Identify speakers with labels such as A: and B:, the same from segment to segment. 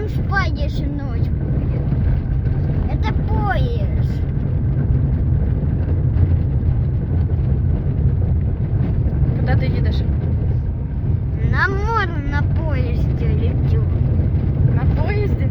A: там спадешь ночь будет. Это поезд.
B: Куди ти їдеш?
A: На море на поезде лечу.
B: На поїзді?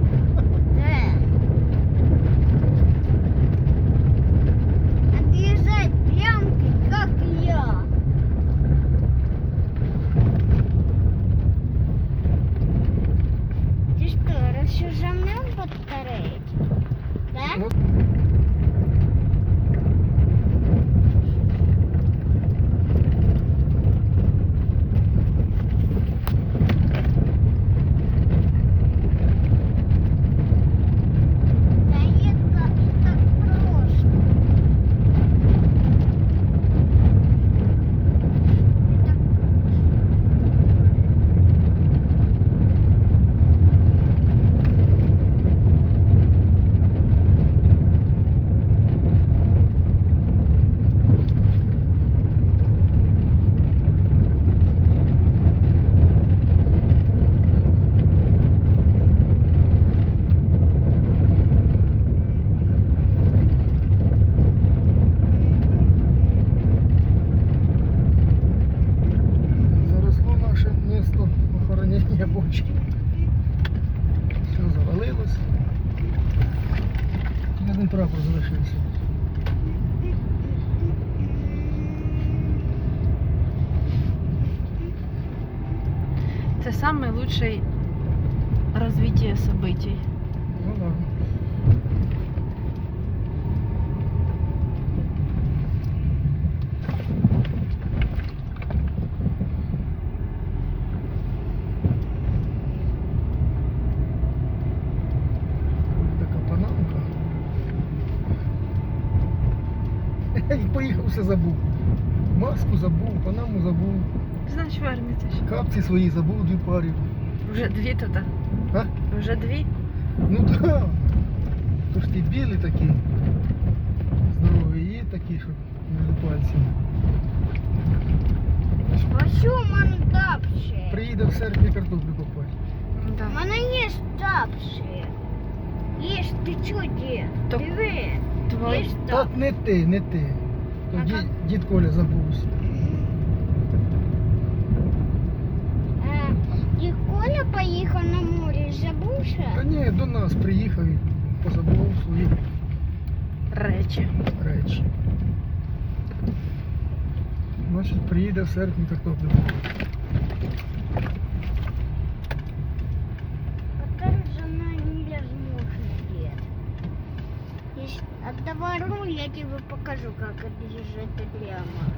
B: Це найкращий розвиття событий.
C: Ну да. Поїхав, все забув. Маску забув, панаму забув,
B: Значить, вернеться ще.
C: капці свої забув дві парі.
B: Вже дві тут.
C: А?
B: Вже дві?
C: Ну да. То ж ті білі такі. Здорові є такі, що між пальцями.
A: А що в мене тапші?
C: Приїде в серпні картоплю копати.
B: Да.
A: У мене є тапші. Є, ти чого, дід?
B: То-
A: Диви.
B: Твої.
A: Є
C: Так не ти, не ти. То
A: А
C: дід Коля забувся.
A: Коля поїхав на море,
C: Та
A: забувся?
C: ні, до нас приїхав і позабував свої
B: Речі.
C: речі. Значить, приїде в серпні картоплю. копати.
A: Покажи, за нами невозможно, дед. Если отдавай руль, я тебе покажу, как отъезжать прямо.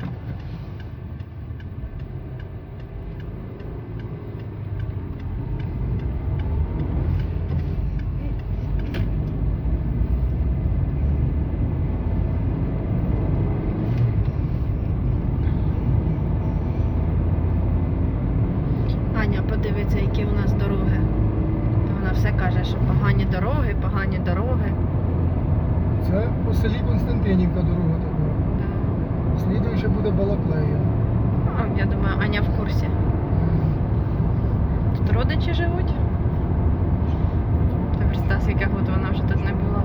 B: Каже, що погані дороги, погані дороги.
C: Це по селі Константинівка дорога така.
B: Да.
C: Слідуюча буде Балаклея.
B: А, я думаю, Аня в курсі. Тут родичі живуть. Та представ, скільки год вона вже тут не була.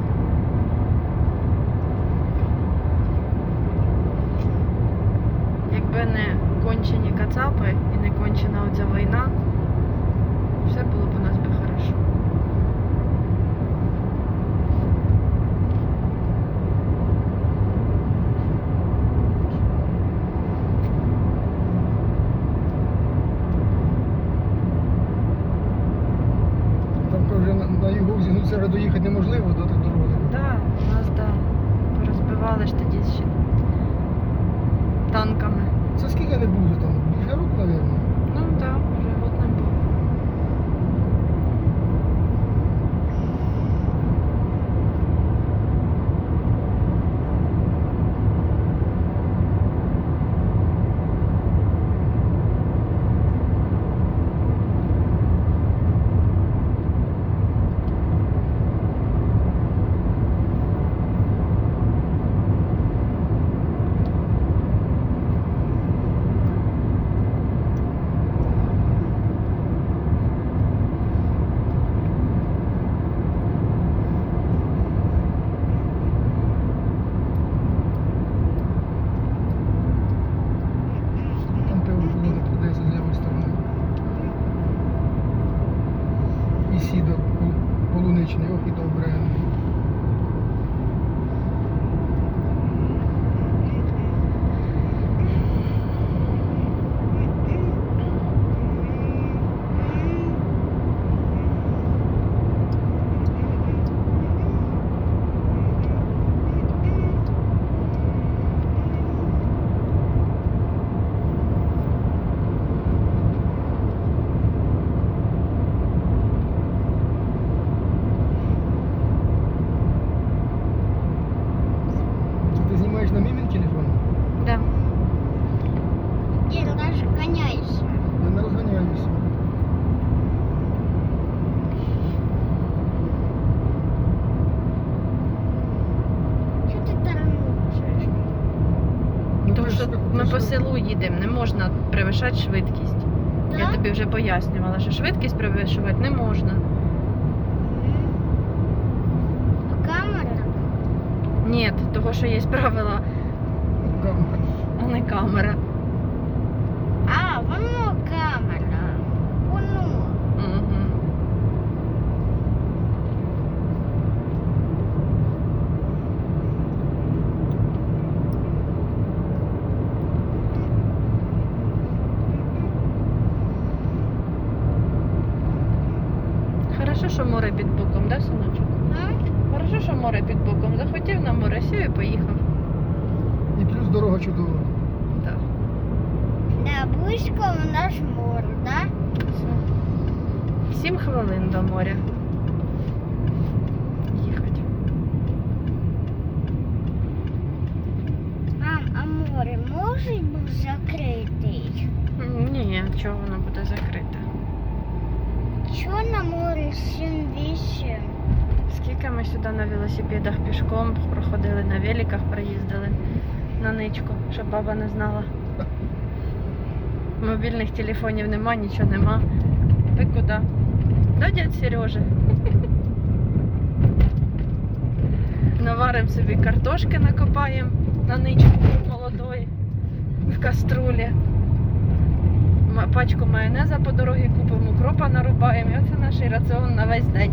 B: Якби не кончені кацапи і не кончена оця війна, все було б у нас би хорошо.
C: Там вже на, на югу ну, зараз доїхати неможливо до і сідок полуничний, ох і добре. Це ти знімаєш на мій телефон?
B: Да.
A: Ір, даже гоняйся.
C: Я не розганяюся.
A: Що ти тормозиш?
C: Ну,
B: Тому
C: ти ж
B: що
C: так-
B: ми
C: ти
B: по
C: ж-
B: селу їдемо, не можна перевищати швидкість. Я тобі вже пояснювала, що швидкість перевищувати не можна.
A: А камера?
B: Ні, того, що є правила,
C: Камера.
B: а не камера.
A: А, воно камера. Воно.
B: Угу. Хорошо, що море під боком, да, синочок?
A: А?
B: Хорошо, що море під боком. Захотів на море, сів і поїхав.
C: І плюс дорога чудова.
B: Так.
A: Да, близько у нас море, да?
B: Сім хвилин до моря. Їхати.
A: Мам, а море може бути закритий?
B: Ні, чого воно буде закрите.
A: На морі 7-8?
B: Скільки ми сюди на велосипедах пішком проходили, на великах проїздили на ничку, щоб баба не знала. Мобільних телефонів нема, нічого нема. Ви куди? Да, дядь Сережа? Наваримо собі картошки, накопаємо на ничку молодої в каструлі. Пачку майонеза по дорозі купимо, укропа нарубаємо. І оце наш раціон на весь день.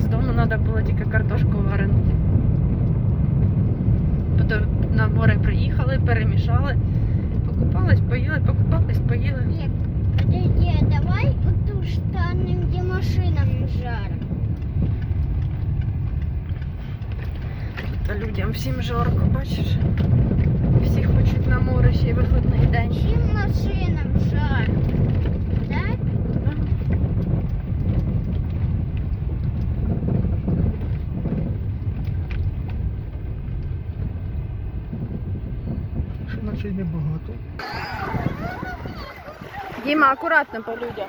B: З дому треба було тільки картошку варену. Потім на море приїхали, перемішали, покупались, поїли, покупались, поїли.
A: Ні, подожди, давай оту станем, де машинам жар.
B: Та людям всім жарко, бачиш? Хочуть на море ще й вихідний день.
A: Чим машинам жар? Так?
C: Що наче й небагато.
B: Діма, акуратно по людях.